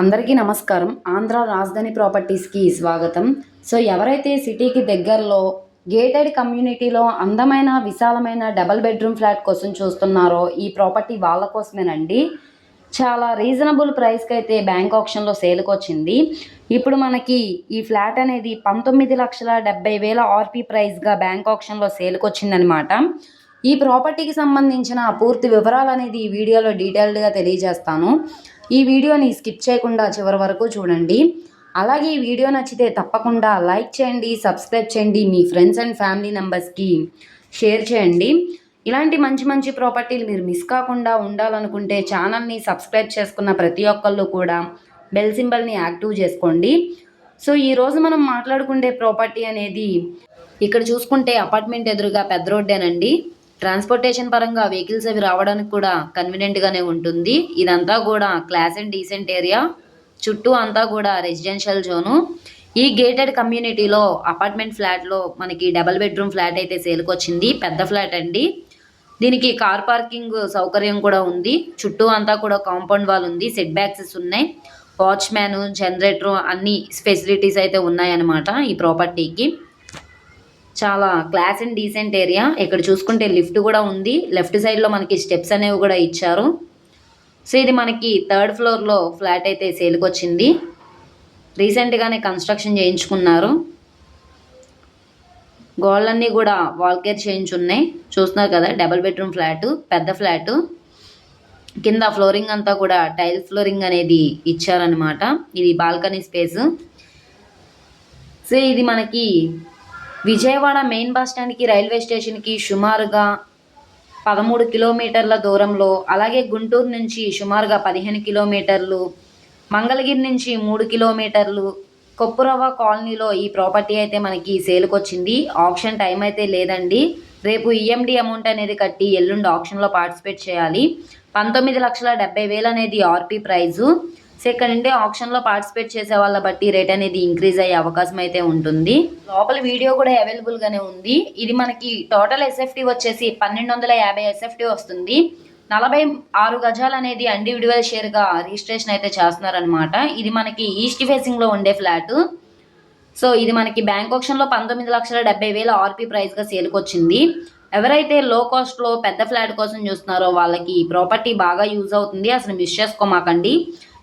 అందరికీ నమస్కారం. ఆంధ్ర రాజధాని ప్రాపర్టీస్కి స్వాగతం. సో ఎవరైతే సిటీకి దగ్గరలో గేటెడ్ కమ్యూనిటీలో అందమైన విశాలమైన డబల్ బెడ్రూమ్ ఫ్లాట్ కోసం చూస్తున్నారో ఈ ప్రాపర్టీ వాళ్ళ కోసమేనండి. చాలా రీజనబుల్ ప్రైస్కి అయితే బ్యాంక్ ఆప్షన్లో సేల్కి వచ్చింది ఇప్పుడు మనకి ఈ ఫ్లాట్ అనేది పంతొమ్మిది లక్షల డెబ్బై వేల ఆర్పీ ప్రైస్గా బ్యాంక్ ఆప్షన్లో సేల్కి వచ్చిందనమాట ఈ ప్రాపర్టీకి సంబంధించిన పూర్తి వివరాలు అనేది ఈ వీడియోలో డీటెయిల్డ్గా తెలియజేస్తాను. ఈ వీడియోని స్కిప్ చేయకుండా చివరి వరకు చూడండి. అలాగే ఈ వీడియో నచ్చితే తప్పకుండా లైక్ చేయండి సబ్స్క్రైబ్ చేయండి మీ ఫ్రెండ్స్ అండ్ ఫ్యామిలీ మెంబర్స్కి షేర్ చేయండి. ఇలాంటి మంచి మంచి ప్రాపర్టీలు మీరు మిస్ కాకుండా ఉండాలనుకుంటే ఛానల్ని సబ్స్క్రైబ్ చేసుకున్న ప్రతి ఒక్కళ్ళు కూడా బెల్ సింబల్ని యాక్టివ్ చేసుకోండి. సో ఈరోజు మనం మాట్లాడుకునే ప్రాపర్టీ అనేది ఇక్కడ చూసుకుంటే అపార్ట్మెంట్ ఎదురుగా పెద్ద రోడ్డేనండి. ట్రాన్స్పోర్టేషన్ పరంగా వెహికల్స్ అవి రావడానికి కూడా కన్వీనియంట్గానే ఉంటుంది. ఇదంతా కూడా క్లాస్ అండ్ డీసెంట్ ఏరియా చుట్టూ అంతా కూడా రెసిడెన్షియల్ జోను ఈ గేటెడ్ కమ్యూనిటీలో అపార్ట్మెంట్ ఫ్లాట్లో మనకి డబల్ బెడ్రూమ్ ఫ్లాట్ అయితే సేల్కి వచ్చింది. పెద్ద ఫ్లాట్ అండి. దీనికి కార్ పార్కింగ్ సౌకర్యం కూడా ఉంది. చుట్టూ అంతా కూడా కాంపౌండ్ వాల్ ఉంది. సెట్ బ్యాక్సెస్ ఉన్నాయి. వాచ్మ్యాన్ జనరేటర్ అన్ని ఫెసిలిటీస్ అయితే ఉన్నాయన్నమాట ఈ ప్రాపర్టీకి చాలా క్లాస్ అండ్ డీసెంట్ ఏరియా ఇక్కడ చూసుకుంటే లిఫ్ట్ కూడా ఉంది. లెఫ్ట్ సైడ్లో మనకి స్టెప్స్ అనేవి కూడా ఇచ్చారు. సో ఇది మనకి థర్డ్ ఫ్లోర్లో ఫ్లాట్ అయితే సేల్కి వచ్చింది. రీసెంట్గానే కన్స్ట్రక్షన్ చేయించుకున్నారు. గోళ్ళన్నీ కూడా వాల్కేర్ చేయించున్నాయి చూస్తున్నారు కదా డబల్ బెడ్రూమ్ ఫ్లాట్ పెద్ద ఫ్లాటు కింద ఫ్లోరింగ్ అంతా కూడా టైల్ ఫ్లోరింగ్ అనేది ఇచ్చారనమాట ఇది బాల్కనీ స్పేస్ సో ఇది మనకి విజయవాడ మెయిన్ బస్ స్టాండ్కి రైల్వే స్టేషన్కి సుమారుగా పదమూడు కిలోమీటర్ల దూరంలో అలాగే గుంటూరు నుంచి సుమారుగా పదిహేను కిలోమీటర్లు మంగళగిరి నుంచి మూడు కిలోమీటర్లు కొప్పురవ్వ కాలనీలో ఈ ప్రాపర్టీ అయితే మనకి సేల్కి వచ్చింది ఆప్షన్ టైం అయితే లేదండి. రేపు ఈఎండి అమౌంట్ అనేది కట్టి ఎల్లుండి ఆప్షన్లో పార్టిసిపేట్ చేయాలి. పంతొమ్మిది లక్షల డెబ్బై వేలు అనేది ఆర్పీ ప్రైజు. సో ఇక్కడ నుండి ఆప్షన్లో పార్టిసిపేట్ చేసే వాళ్ళ బట్టి రేట్ అనేది ఇంక్రీజ్ అయ్యే అవకాశం అయితే ఉంటుంది. లోపల వీడియో కూడా అవైలబుల్గానే ఉంది. ఇది మనకి టోటల్ ఎస్ఎఫ్టీ వచ్చేసి పన్నెండు వందల యాభై ఎస్ఎఫ్టీ వస్తుంది. నలభై ఆరు గజాలు అనేది ఇండివిజువల్ షేర్గా రిజిస్ట్రేషన్ అయితే చేస్తున్నారనమాట ఇది మనకి ఈస్ట్ ఫేసింగ్లో ఉండే ఫ్లాట్ సో ఇది మనకి బ్యాంక్ ఆప్షన్లో పంతొమ్మిది లక్షల డెబ్బై వేల ఆర్పీ ప్రైస్గా సేల్కి వచ్చింది. ఎవరైతే లో కాస్ట్లో పెద్ద ఫ్లాట్ కోసం చూస్తున్నారో వాళ్ళకి ఈ ప్రాపర్టీ బాగా యూజ్ అవుతుంది. అసలు మిస్ చేసుకోమాకండి.